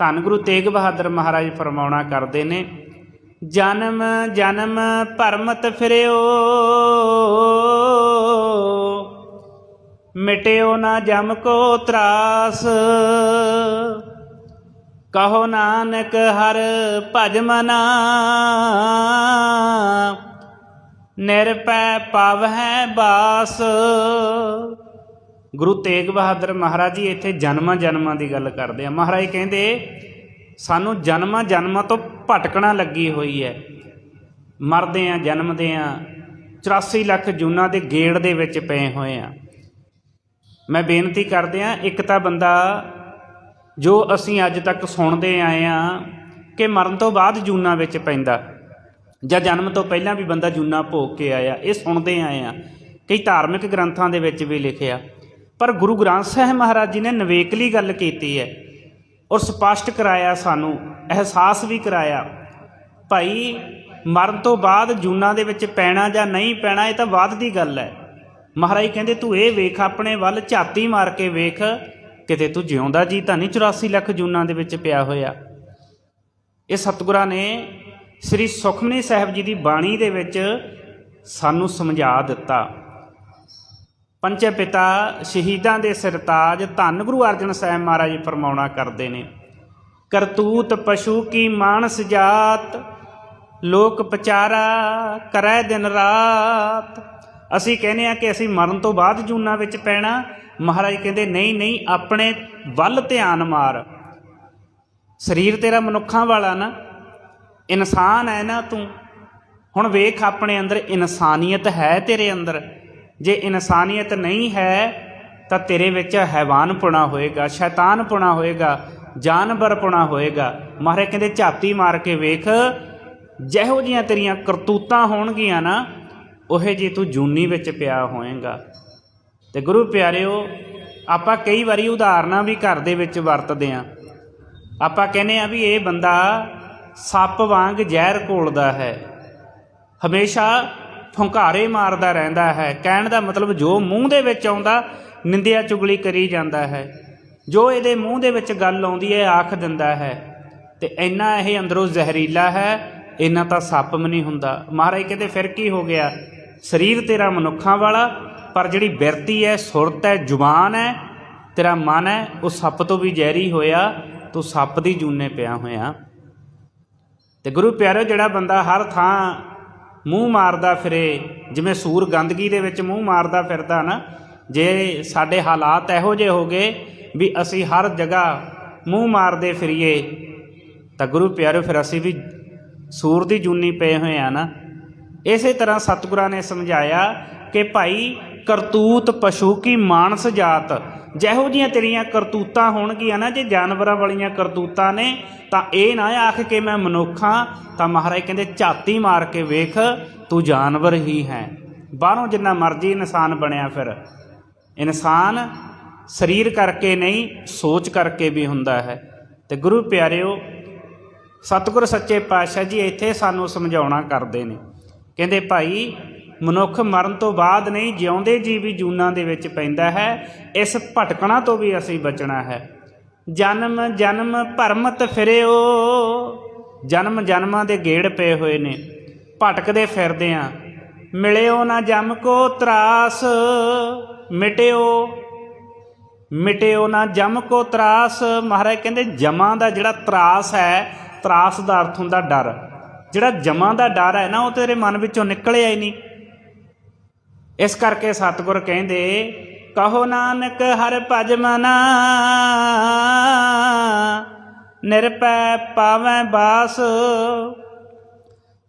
ਧੰਨ ਗੁਰੂ ਤੇਗ ਬਹਾਦਰ ਮਹਾਰਾਜ ਫਰਮਾਉਣਾ ਕਰਦੇ ਨੇ, ਜਨਮ ਜਨਮ ਭਰਮਤ ਫਿਰਿਓ, ਮਿਟਿਓ ਨਾ ਜਮ ਕੋ ਤਰਾਸ, ਕਹੋ ਨਾਨਕ ਹਰ ਭਜ ਮਨਾ, ਨਿਰਪੈ ਪਵਹਿ ਬਾਸ ਗੁਰੂ ਤੇਗ ਬਹਾਦਰ ਮਹਾਰਾਜ ਜੀ ਇੱਥੇ ਜਨਮਾਂ ਜਨਮਾਂ ਦੀ ਗੱਲ ਕਰਦੇ ਆ। ਮਹਾਰਾਜ ਕਹਿੰਦੇ, ਸਾਨੂੰ ਜਨਮਾਂ ਜਨਮਾਂ ਤੋਂ ਭਟਕਣਾ ਲੱਗੀ ਹੋਈ ਹੈ। ਮਰਦੇ ਆ, ਜਨਮਦੇ ਆ 84 ਲੱਖ ਜੂਨਾਂ ਦੇ ਗੇੜ ਦੇ ਵਿੱਚ ਪਏ ਹੋਏ ਆ। ਮੈਂ ਬੇਨਤੀ ਕਰਦੇ ਆ, ਇੱਕ ਤਾਂ ਬੰਦਾ ਜੋ ਅਸੀਂ ਅੱਜ ਤੱਕ ਸੁਣਦੇ ਆਏ ਆ ਕਿ ਮਰਨ ਤੋਂ ਬਾਅਦ ਜੂਨਾਂ ਵਿੱਚ ਪੈਂਦਾ, ਜਾਂ ਜਨਮ ਤੋਂ ਪਹਿਲਾਂ ਵੀ ਬੰਦਾ ਜੂਨਾ ਭੋਗ ਕੇ ਆਇਆ, ਇਹ ਸੁਣਦੇ ਆਏ ਆ। ਕਈ ਧਾਰਮਿਕ ਗ੍ਰੰਥਾਂ ਦੇ ਵਿੱਚ ਵੀ ਲਿਖਿਆ। ਪਰ ਗੁਰੂ ਗ੍ਰੰਥ ਸਾਹਿਬ ਮਹਾਰਾਜ ਜੀ ਨੇ ਨਵੇਕਲੀ ਗੱਲ ਕੀਤੀ ਹੈ। ਔਰ ਸਪਸ਼ਟ ਕਰਾਇਆ ਸਾਨੂੰ, ਅਹਿਸਾਸ ਵੀ ਕਰਾਇਆ, ਭਾਈ ਮਰਨ ਤੋਂ ਬਾਅਦ ਜੂਨਾਂ ਦੇ ਵਿੱਚ ਪੈਣਾ ਜਾਂ ਨਹੀਂ ਪੈਣਾ, ਇਹ ਤਾਂ ਬਾਅਦ ਦੀ ਗੱਲ ਹੈ। ਮਹਾਰਾਜ ਕਹਿੰਦੇ, ਤੂੰ ਇਹ ਵੇਖ, ਆਪਣੇ ਵੱਲ ਝਾਤੀ ਮਾਰ ਕੇ ਵੇਖ, ਕਿਤੇ ਤੂੰ ਜਿਉਂਦਾ ਜੀ ਤਾਂ ਨਹੀਂ 84 ਲੱਖ ਜੂਨਾਂ ਦੇ ਵਿੱਚ ਪਿਆ ਹੋਇਆ। ਇਹ ਸਤਿਗੁਰਾਂ ਨੇ ਸ੍ਰੀ ਸੁਖਮਨੀ ਸਾਹਿਬ ਜੀ ਦੀ ਬਾਣੀ ਦੇ ਵਿੱਚ ਸਾਨੂੰ ਸਮਝਾ ਦਿੱਤਾ। ਪੰਚੇ ਪਿਤਾ ਸ਼ਹੀਦਾਂ ਦੇ ਸਰਤਾਜ ਧੰਨ ਗੁਰੂ ਅਰਜਨ ਸਾਹਿਬ ਮਹਾਰਾਜ ਫਰਮਾਉਣਾ ਕਰਦੇ ਨੇ। ਕਰਤੂਤ ਪਸ਼ੂ ਕੀ ਮਾਨਸ ਜਾਤ, ਲੋਕ ਪਚਾਰਾ ਕਰੈ ਦਿਨ ਰਾਤ। ਅਸੀਂ ਕਹਿੰਦੇ ਆ ਕਿ ਅਸੀਂ ਮਰਨ ਤੋਂ ਬਾਅਦ ਜੂਨਾਂ ਵਿੱਚ ਪੈਣਾ। ਮਹਾਰਾਜ ਕਹਿੰਦੇ, ਨਹੀਂ ਨਹੀਂ, ਆਪਣੇ ਵੱਲ ਧਿਆਨ ਮਾਰ। ਸਰੀਰ ਤੇਰਾ ਮਨੁੱਖਾਂ ਵਾਲਾ ਨਾ। ਇਨਸਾਨ ਹੈ ਨਾ ਤੂੰ। ਹੁਣ ਵੇਖ ਆਪਣੇ ਅੰਦਰ, ਇਨਸਾਨੀਅਤ ਹੈ ਤੇਰੇ ਅੰਦਰ। ਜੇ ਇਨਸਾਨੀਅਤ ਨਹੀਂ ਹੈ, ਤਾਂ ਤੇਰੇ ਵਿੱਚ ਹੈਵਾਨਪੁਣਾ ਹੋਏਗਾ ਸ਼ੈਤਾਨਪੁਣਾ ਹੋਏਗਾ ਜਾਨਵਰਪੁਣਾ ਹੋਏਗਾ। ਮਹਾਰਾਜ ਕਹਿੰਦੇ, ਝਾਤੀ ਮਾਰ ਕੇ ਵੇਖ, ਜਿਹੋ ਜੀਆਂ ਤੇਰੀਆਂ ਕਰਤੂਤਾਂ ਹੋਣਗੀਆਂ ਨਾ, ਉਹੇ ਜੀ ਤੂੰ ਜੂਨੀ ਵਿੱਚ ਪਿਆ ਹੋਏਗਾ। ਤੇ ਗੁਰੂ ਪਿਆਰਿਓ, ਆਪਾਂ ਕਈ ਵਾਰੀ ਉਦਾਹਰਨਾਂ ਵੀ ਘਰ ਦੇ ਵਿੱਚ ਵਰਤਦੇ ਆਂ। ਆਪਾਂ ਕਹਿੰਦੇ ਆ ਵੀ ਇਹ ਬੰਦਾ ਸੱਪ ਵਾਂਗ ਜ਼ਹਿਰ ਘੋਲਦਾ ਹੈ। ਹਮੇਸ਼ਾ ਫੁੰਕਾਰੇ ਮਾਰਦਾ ਰਹਿੰਦਾ ਹੈ। ਕਹਿਣ ਦਾ ਮਤਲਬ ਜੋ ਮੂੰਹ ਦੇ ਵਿੱਚ ਆਉਂਦਾ, ਨਿੰਦਿਆ ਚੁਗਲੀ ਕਰੀ ਜਾਂਦਾ ਹੈ। ਜੋ ਇਹਦੇ ਮੂੰਹ ਦੇ ਵਿੱਚ ਗੱਲ ਆਉਂਦੀ ਹੈ ਆਖ ਦਿੰਦਾ ਹੈ। ਤੇ ਇੰਨਾ ਇਹ ਅੰਦਰੋਂ ਜ਼ਹਿਰੀਲਾ ਹੈ, ਇੰਨਾ ਤਾਂ ਸੱਪ ਵੀ ਨਹੀਂ ਹੁੰਦਾ। ਮਹਾਰਾਜ ਕਹਿੰਦੇ, ਫਿਰ ਕੀ ਹੋ ਗਿਆ? ਸਰੀਰ ਤੇਰਾ ਮਨੁੱਖਾਂ ਵਾਲਾ, ਪਰ ਜਿਹੜੀ ਬਿਰਤੀ ਹੈ, ਸੁਰਤ ਹੈ, ਜ਼ੁਬਾਨ ਹੈ, ਤੇਰਾ ਮਨ ਹੈ, ਉਹ ਸੱਪ ਤੋਂ ਵੀ ਜ਼ਹਿਰੀ ਹੋਇਆ, ਤੂੰ ਸੱਪ ਦੀ ਜੂਨੇ ਪਿਆ ਹੋਇਆ। ਤੇ ਗੁਰੂ ਪਿਆਰਿਓ, ਜਿਹੜਾ ਬੰਦਾ ਹਰ ਥਾਂ ਮੂੰਹ ਮਾਰਦਾ ਫਿਰੇ, ਜਿਵੇਂ ਸੂਰ ਗੰਦਗੀ ਦੇ ਵਿੱਚ ਮੂੰਹ ਮਾਰਦਾ ਫਿਰਦਾ ਨਾ, ਜੇ ਸਾਡੇ ਹਾਲਾਤ ਇਹੋ ਜਿਹੇ ਹੋ ਗਏ ਵੀ ਅਸੀਂ ਹਰ ਜਗ੍ਹਾ ਮੂੰਹ ਮਾਰਦੇ ਫਿਰੀਏ, ਤਾਂ ਗੁਰੂ ਪਿਆਰਿਓ ਫਿਰ ਅਸੀਂ ਵੀ ਸੂਰ ਦੀ ਜੂਨੀ ਪਏ ਹੋਏ ਆ ਨਾ। ਇਸੇ ਤਰ੍ਹਾਂ ਸਤਿਗੁਰਾਂ ਨੇ ਸਮਝਾਇਆ ਕਿ ਭਾਈ ਕਰਤੂਤ ਪਸ਼ੂ ਕੀ ਮਾਨਸ ਜਾਤ ਜਿਹੋ ਜੀਆਂ ਤੇਰੀਆਂ ਕਰਤੂਤਾਂ ਹੋਣਗੀਆਂ ਨਾ, ਜੇ ਜਾਨਵਰਾਂ ਵਾਲੀਆਂ ਕਰਤੂਤਾਂ ਨੇ, ਤਾਂ ਇਹ ਨਾ ਆਖ ਕੇ ਮੈਂ ਮਨੁੱਖਾਂ ਤਾਂ ਮਹਾਰਾਜ ਕਹਿੰਦੇ, ਝਾਤੀ ਮਾਰ ਕੇ ਵੇਖ, ਤੂੰ ਜਾਨਵਰ ਹੀ ਹੈ। ਬਾਹਰੋਂ ਜਿੰਨਾ ਮਰਜ਼ੀ ਇਨਸਾਨ ਬਣਿਆ ਫਿਰ। ਇਨਸਾਨ ਸਰੀਰ ਕਰਕੇ ਨਹੀਂ, ਸੋਚ ਕਰਕੇ ਵੀ ਹੁੰਦਾ ਹੈ। ਤੇ ਗੁਰੂ ਪਿਆਰਿਓ, ਸਤਿਗੁਰ ਸੱਚੇ ਪਾਤਸ਼ਾਹ ਜੀ ਇੱਥੇ ਸਾਨੂੰ ਸਮਝਾਉਣਾ ਕਰਦੇ ਨੇ। ਕਹਿੰਦੇ, ਭਾਈ ਮਨੁੱਖ ਮਰਨ ਤੋਂ ਬਾਅਦ ਨਹੀਂ, ਜਿਉਂਦੇ ਜੀ ਵੀ ਜੂਨਾਂ ਦੇ ਵਿੱਚ ਪੈਂਦਾ ਹੈ, ਇਸ ਭਟਕਣਾ ਤੋਂ ਵੀ ਅਸੀਂ ਬਚਣਾ ਹੈ। ਜਨਮ ਜਨਮ ਭਰਮਤ ਫਿਰਿਓ, ਜਨਮ ਜਨਮਾਂ ਦੇ ਗੇੜ ਪਏ ਹੋਏ ਨੇ। ਭਟਕਦੇ ਫਿਰਦੇ ਆ। ਮਿਲਿਓ ਨਾ ਜਮ ਕੋ ਤਰਾਸ, ਮਿਟਿਓ ਮਿਟਿਓ ਨਾ ਜਮ ਕੋ ਤਰਾਸ। ਮਹਾਰਾਜ ਕਹਿੰਦੇ, ਜਮਾਂ ਦਾ ਜਿਹੜਾ ਤਰਾਸ ਹੈ, ਤਰਾਸ ਦਾ ਅਰਥ ਹੁੰਦਾ ਡਰ। ਜਿਹੜਾ ਜਮਾਂ ਦਾ ਡਰ ਹੈ ਨਾ, ਉਹ ਤੇਰੇ ਮਨ ਵਿੱਚੋਂ ਨਿਕਲਿਆ ਹੀ ਨਹੀਂ। ਇਸ ਕਰਕੇ ਸਤਿਗੁਰ ਕਹਿੰਦੇ, ਕਹੋ ਨਾਨਕ ਹਰ ਭਜ ਮਨਾ, ਨਿਰਪੈ ਪਾਵੈ ਬਾਸ।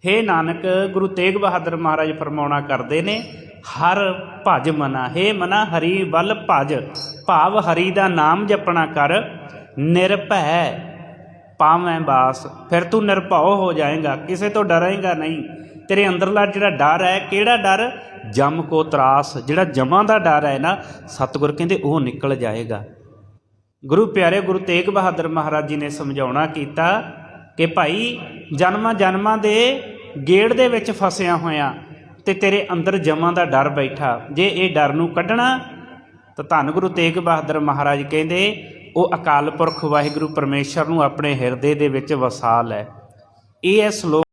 ਹੇ ਨਾਨਕ, ਗੁਰੂ ਤੇਗ ਬਹਾਦਰ ਮਹਾਰਾਜ ਫਰਮਾਉਣਾ ਕਰਦੇ ਨੇ, ਹਰ ਭਜ ਮਨਾ। ਹੇ ਮਨਾ, ਹਰੀ ਵੱਲ ਭਜ। ਭਾਵ ਹਰੀ ਦਾ ਨਾਮ ਜਪਣਾ ਕਰ ਨਿਰਭੈ ਪਾਵੈ ਬਾਸ। ਫਿਰ ਤੂੰ ਨਿਰਭਉ ਹੋ ਜਾਏਗਾ, ਕਿਸੇ ਤੋਂ ਡਰੇਗਾ ਨਹੀਂ। ਤੇਰੇ ਅੰਦਰਲਾ ਜਿਹੜਾ ਡਰ ਹੈ, ਕਿਹੜਾ ਡਰ? ਜਮ ਕੋ ਤਰਾਸ। ਜਿਹੜਾ ਜਮਾਂ ਦਾ ਡਰ ਹੈ ਨਾ, ਸਤਿਗੁਰ ਕਹਿੰਦੇ ਉਹ ਨਿਕਲ ਜਾਏਗਾ। ਗੁਰੂ ਪਿਆਰੇ ਗੁਰੂ ਤੇਗ ਬਹਾਦਰ ਮਹਾਰਾਜ ਜੀ ਨੇ ਸਮਝਾਉਣਾ ਕੀਤਾ ਕਿ ਭਾਈ, ਜਨਮਾਂ ਜਨਮਾਂ ਦੇ ਗੇੜ ਦੇ ਵਿੱਚ ਫਸਿਆ ਹੋਇਆ ਤੇ ਤੇਰੇ ਅੰਦਰ ਜਮਾਂ ਦਾ ਡਰ ਬੈਠਾ। ਜੇ ਇਹ ਡਰ ਨੂੰ ਕੱਢਣਾ, ਤਾਂ ਧੰਨ ਗੁਰੂ ਤੇਗ ਬਹਾਦਰ ਮਹਾਰਾਜ ਕਹਿੰਦੇ, ਉਹ ਅਕਾਲ ਪੁਰਖ ਵਾਹਿਗੁਰੂ ਪਰਮੇਸ਼ਰ ਨੂੰ ਆਪਣੇ ਹਿਰਦੇ ਦੇ ਵਿੱਚ ਵਸਾ ਲੈ। ਇਹ ਹੈ ਸ਼ਲੋਕ